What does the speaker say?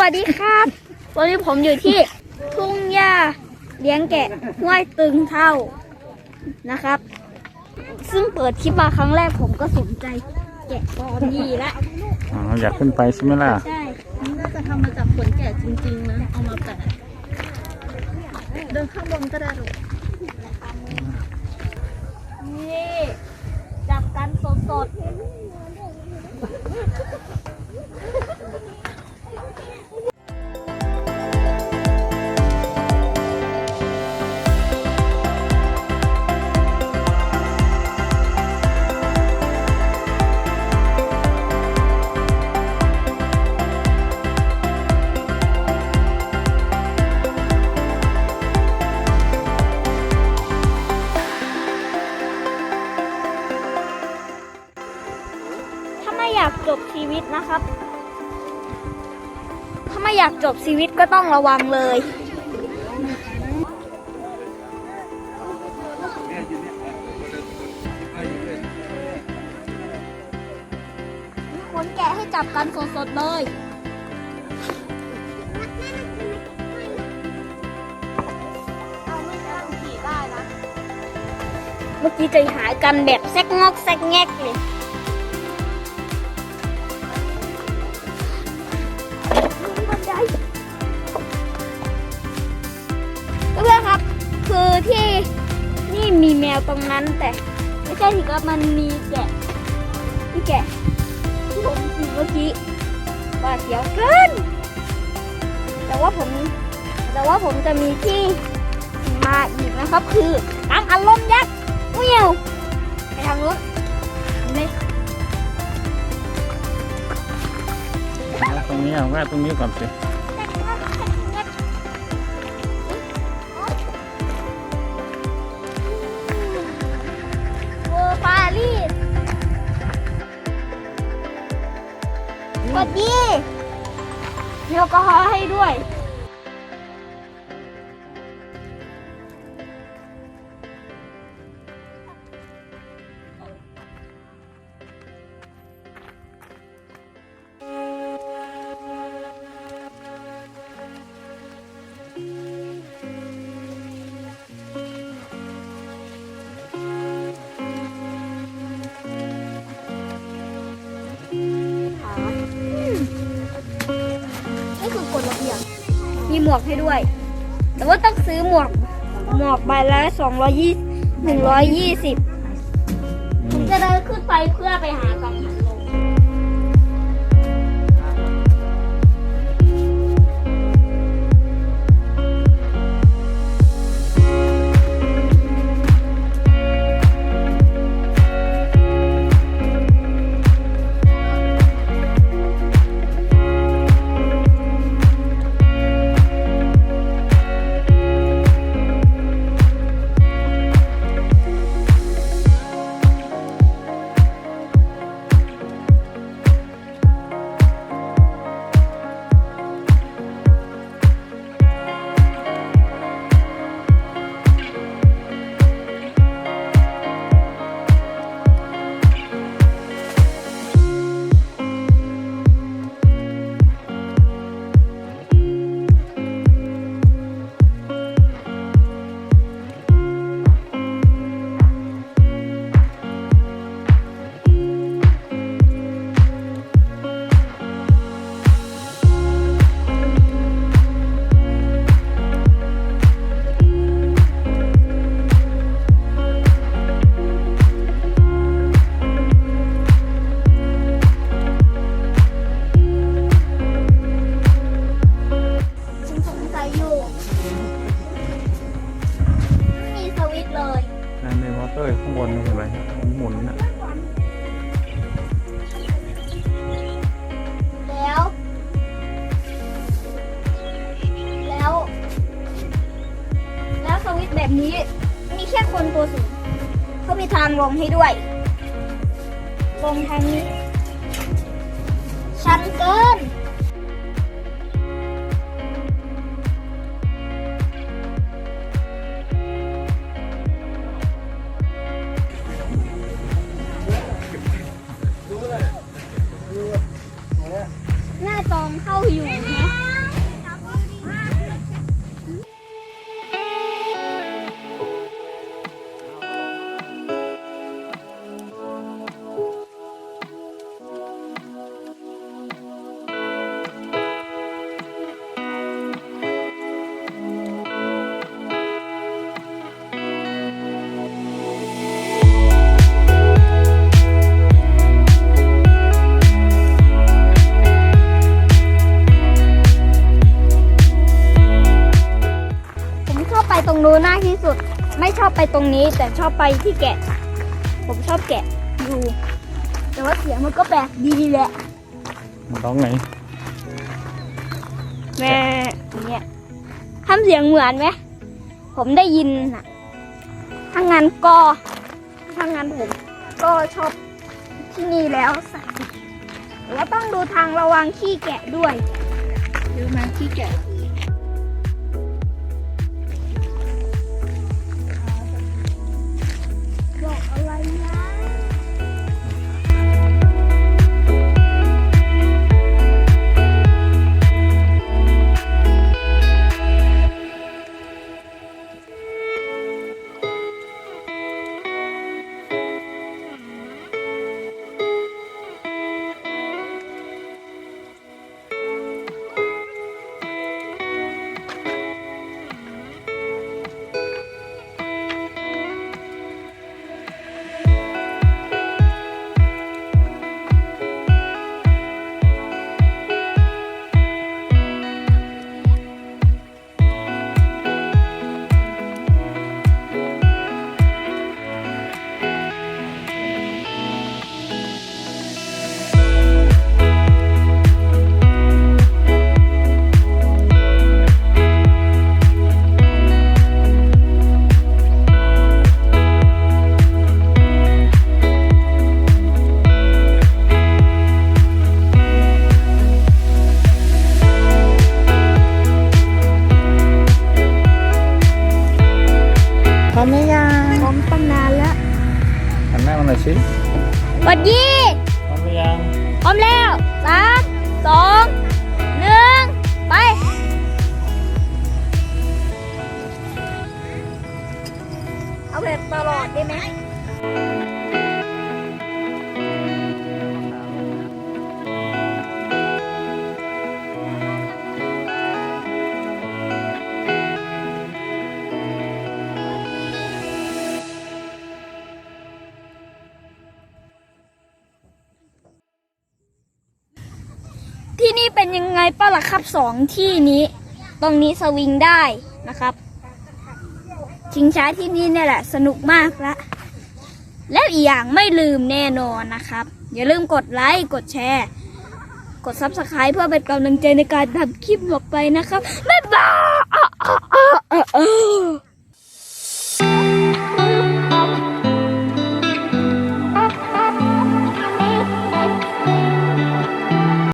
วัสดีครับ วันนี้ผมอยู่ที่ทุ่งหญ้าเลี้ยงแกะห้วยตึงเท่านะครับ ซึ่งเปิดคลิปมาครั้งแรกผมก็สนใจแกะกอนี่ละอ๋ออยากขึ้นไปใช่ไหมล่ะ ใช่นี่น่าจะทำมาจากขนแกะจริงๆนะเอามาแปะเดินข้างบนก็ได้หรอกนี่จับกันสดๆ ถ้าไม่อยากจบชีวิตนะครับ อยากจบชีวิตก็ต้องระวังเลย มีคนแกะให้จับกันสดๆเลย เมื่อกี้จหายกันแบบแซกงอกแซกแงกเลย ตรงนั้นแต่ไม่ใช่สิครับมันมีแกะที่แกะที่ผมเห็นเมื่อกี้ว่าเสียวเกินแต่ว่าผมแต่ว่าผมจะมีที่มาอีกนะครับ คือน้ำอารมณ์ยักษ์เมียวไปทางนู้นไม่ตรงนี้อะแวะตรงนี้ก่อนสิ วัสดีมีแอลกอฮอล์ให้ด้วย หมวกให้ด้วย แต่ว่าต้องซื้อหมวกหมวกใบละสองร้อยยี่หนึ่งร้อยยี่สิบผมจะเดินขึ้นไปเพื่อไปหากัง เอร์ข้างบนเห็นไหมหมุนน่ะแล้ว แล้ว แล้วสวิตช์แบบนี้ มีแค่คนตัวสูงเขามีทางลงให้ด้วย ลงทางนี้ ชันเกิน เข้าอยู่ รงนู้นมากที่สุด ไม่ชอบไปตรงนี้ แต่ชอบไปที่แกะผมชอบแกะอยู่แต่ว่าเสียงมันก็แปลกดีแหละมันร้องไหนแม่เนี่ยทำเสียงเหมือนไหมผมได้ยินน่ะถ้างั้นก็ถ้างั้นผมก็ชอบที่นี่แล้วสักแล้วต้องดูทางระวังขี้แกะด้วยเยอะมากที่แกะ พร้อมไหมยังผมตั้งนานแล้วหันหน้ามาหน่อยสิสวัสดีพร้อมหรือยังพร้อมแล้วสามสองหนึ่งไปเอาแบบตลอดได้ไหม ที่นี่เป็นยังไงป้าล่ะครับสองที่นี้ ตรงนี้สวิงได้นะครับ ชิงช้าที่นี่เนี่ยแหละ สนุกมากละ แล้วอีกอย่างไม่ลืมแน่นอนนะครับ อย่าลืมกดไลค์กดแชร์ กด subscribe เพื่อเป็นกำลังใจในการทำคลิปต่อไปนะครับ บ๊ายบาย